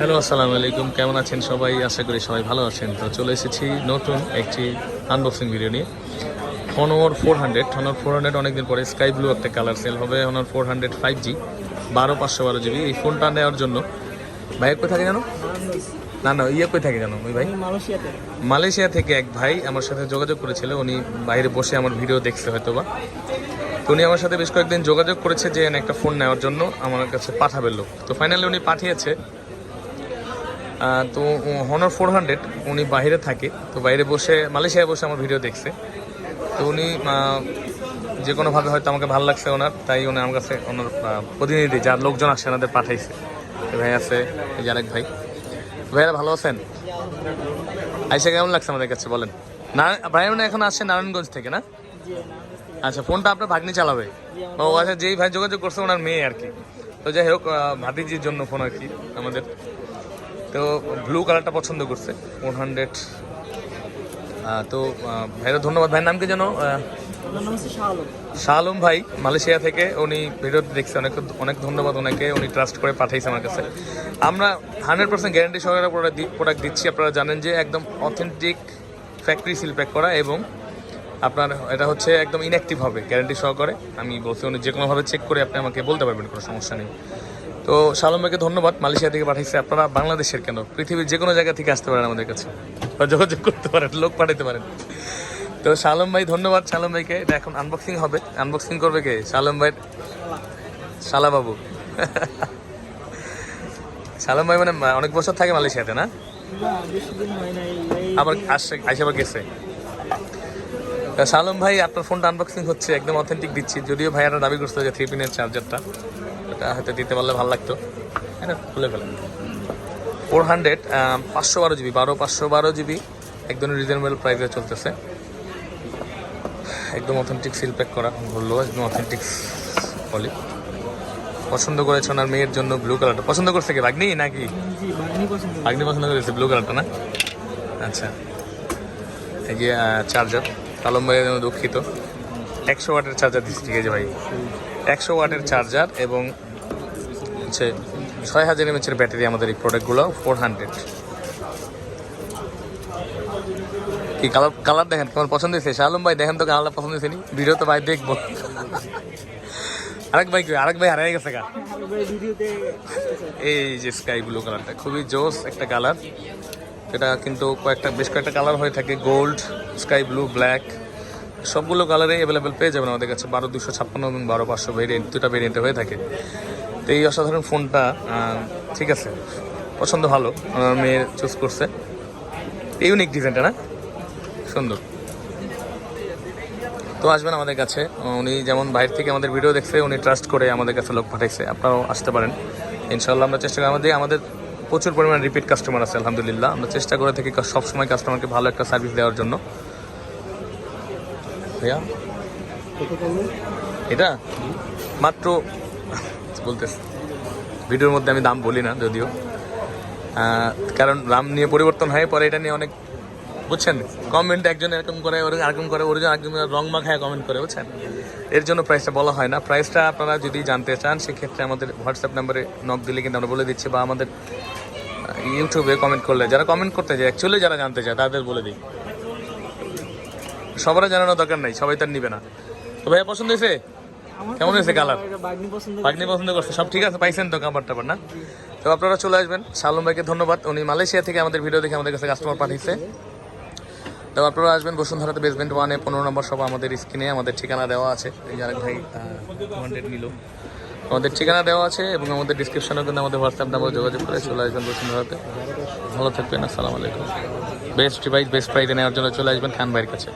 Hello আসসালামু আলাইকুম। কেমন আছেন সবাই? আশা করি সবাই ভালো আছেন। তো চলে এসেছি নতুন একটি আনবক্সিং ভিডিও নিয়ে। Honor four hundred Honor four hundred অনেকদিন পরে স্কাই ব্লু একটা কালার সেল হবে। Honor four hundred five G বারো পাঁচশো বারো জিবি এই ফোনটা নেওয়ার জন্য ভাই কই থাকে জানো? না না ইয়ে কই থাকে জানো? ওই ভাই? মালয়েশিয়া থেকে এক ভাই আমার সাথে যোগাযোগ করেছিল। উনি বাইরে বসে আমার ভিডিও দেখছে হয়তো বা তো উনি আমার সাথে বেশ কয়েকদিন যোগাযোগ করেছে যে একটা ফোন নেওয়ার জন্য আমার কাছে পাঠাবে লোক। তো ফাইনালি উনি পাঠিয়েছে। তো হনর ফোর হান্ড্রেড উনি বাইরে থাকে, তো বাইরে বসে, মালয়েশিয়ায় বসে আমার ভিডিও দেখছে। তো উনি যে কোনোভাবে হয়তো আমাকে ভালো লাগছে ওনার, তাই উনি আমার কাছে ওনার প্রতিনিধি, যার লোকজন আসে ওনাদের পাঠাইছে। ভাই আছে, এই আরেক ভাই। ভাইয়ারা ভালো আছেন? আইসা কেমন লাগছে আমাদের কাছে, বলেন? না ভাই উনি এখন আসছে নারায়ণগঞ্জ থেকে, না? আচ্ছা ফোনটা আপনার ভাগ্নি চালাবে। ও আচ্ছা যেই ভাই যোগাযোগ করছে, ওনার মেয়ে আর কি। তো যাই হোক ভাতিজির জন্য ফোন আর কি আমাদের। তো ব্লু কালারটা পছন্দ করছে ওয়ান হান্ড্রেড তো ভাইরা ধন্যবাদ। ভাইয়ের নাম কি যেন? শাহ আলম। ভাই মালয়েশিয়া থেকে। উনি ভিডিও দেখছে অনেক অনেক ধন্যবাদ ওনাকে। উনি ট্রাস্ট করে পাঠাইছে আমার কাছে। আমরা হান্ড্রেড পার্সেন্ট গ্যারান্টি সহকারে প্রোডাক্ট দিচ্ছি। আপনারা জানেন যে একদম অথেন্টিক ফ্যাক্টরি সিল প্যাক করা এবং আপনার এটা হচ্ছে একদম ইনঅ্যাক্টিভ হবে গ্যারান্টি সহকারে। আমি বলছি উনি যে কোনোভাবে চেক করে আপনি আমাকে বলতে পারবেন কোনো সমস্যা নেই। তো শালম ভাইকে ধন্যবাদ, মালয়েশিয়া থেকে পাঠাইছে আপনারা, বাংলাদেশের কেন? পৃথিবীর যে কোনো জায়গা থেকে আসতে পারেন আমাদের কাছে। বা যোগাযোগ করতে পারেন, লোক পাঠাতে পারেন। তো শালম ভাই, ধন্যবাদ শালম ভাইকে। এটা এখন আনবক্সিং হবে। আনবক্সিং করবে কে? শালম ভাই শালা বাবু। শালম ভাই মানে অনেক বছর থাকে মালয়েশিয়াতে, না? আবার আসছে, আইসে আবার গেছে। তা শালম ভাই, আপনার ফোনটা আনবক্সিং হচ্ছে, একদম অথেন্টিক দিচ্ছি। যদিও ভাইয়ারা দাবি করছে যে থ্রি পিনের চার্জারটা ওটা হয়তো দিতে পারলে ভালো লাগতো। হ্যাঁ খুলে ফেলেন। ফোর হান্ড্রেড পাঁচশো বারো জিবি বারো পাঁচশো বারো জিবি একদম রিজনেবল প্রাইসে চলতেছে। একদম অথেন্টিক সিল প্যাক করা বলল একদম অথেন্টিক বলি পছন্দ করেছে ওনার মেয়ের জন্য ব্লু কালারটা পছন্দ করছে কি বাগনি নাকি? বাগনি পছন্দ আগ্নি পছন্দ করেছে ব্লু কালারটা না? আচ্ছা। এই যে চার্জার কালম ভাই জন্য দুঃখিত। একশো ওয়াটের চার্জার দিচ্ছি ঠিক আছে ভাই? একশো ওয়াটের চার্জার এবং হচ্ছে ছয় হাজার এমএচের ব্যাটারি আমাদের এই প্রোডাক্টগুলো ফোর হান্ড্রেড কি কালার কালার দেখেন কেমন পছন্দ হয়েছে? শালম ভাই, দেখেন তো কালারটা পছন্দ হয়েছে নি? ভিডিও তো ভাই দেখব। আরেক ভাই আরেক ভাই হারিয়ে গেছে গা। এই যে স্কাই ব্লু কালারটা খুবই জোস একটা কালার এটা কিন্তু কয়েকটা, বেশ কয়েকটা কালার হয়ে থাকে গোল্ড স্কাই ব্লু ব্ল্যাক সবগুলো কালারেই অ্যাভেলেবেল পেয়ে যাবেন আমাদের কাছে। বারো দুশো ছাপ্পান্ন এবং বারো পাঁচশো ভেরিয়েন্ট দুটা ভেরিয়েন্টে হয়ে থাকে। তো এই অসাধারণ ফোনটা ঠিক আছে, পছন্দ ভালো, আমার মেয়ে চুজ করছে। ইউনিক ডিজাইনটা না? সুন্দর। তো আসবেন আমাদের কাছে। উনি যেমন বাইরে থেকে আমাদের ভিডিও দেখছে, উনি ট্রাস্ট করে আমাদের কাছে লোক পাঠাইছে। আপনারাও আসতে পারেন। ইনশাল্লাহ আমরা চেষ্টা করি। আমাদের আমাদের প্রচুর পরিমাণে রিপিট কাস্টমার আছে, আলহামদুলিল্লাহ। আমরা চেষ্টা করে থাকি সবসময় কাস্টমারকে ভালো একটা সার্ভিস দেওয়ার জন্য। ভাইয়া? এটা? মাত্র বলতেছে। ভিডিওর মধ্যে আমি দাম বলি না, যদিও। কারণ দাম নিয়ে পরিবর্তন হয়, পরে এটা নিয়ে অনেক বুঝছেন? কমেন্ট একজন এরকম করে, ওর এরকম করে, ওর আরেকজন রং মাখায় কমেন্ট করে, বুঝছেন? এর জন্য প্রাইসটা বলা হয় না। প্রাইসটা আপনারা যদি জানতে চান, সেক্ষেত্রে আমাদের হোয়াটসঅ্যাপ নাম্বারে নক দিলে কিন্তু আমরা বলে দিচ্ছি, বা আমাদের ইউটিউবে কমেন্ট করলে। যারা কমেন্ট করতে চায় অ্যাকচুয়ালি যারা জানতে চায়, তাদের বলে দিই। সবারও জানানোর দরকার নাই, সবাই তার নিবে না। তো ভাইয়া, পছন্দ হয়েছে? কেমন হয়েছে কালার? বাগনি পছন্দ করছে। সব ঠিক আছে পাইছেন তো কাবার টাবার না? তো আপনারা চলে আসবেন। শালম ভাইকে ধন্যবাদ। উনি মালয়েশিয়া থেকে আমাদের ভিডিও দেখে আমাদের কাছে কাস্টমার পাঠিয়েছে। তো আপনারা আসবেন বসুন্ধরাতে বেসমেন্ট ওয়ানে পনেরো নম্বর সব আমাদের স্ক্রিনে আমাদের ঠিকানা দেওয়া আছে। এই আরেক ভাই নিল। আমাদের ঠিকানা দেওয়া আছে এবং আমাদের ডিসক্রিপশনেও কিন্তু আমাদের হোয়াটসঅ্যাপ নাম্বার যোগাযোগ করে চলে আসবেন বসুন্ধরাতে। ভালো থাকবেন আসসালামু আলাইকুম। বেস্ট ডিভাইস বেস্ট প্রাইজে নেওয়ার জন্য চলে আসবেন খান ভাইয়ের কাছে।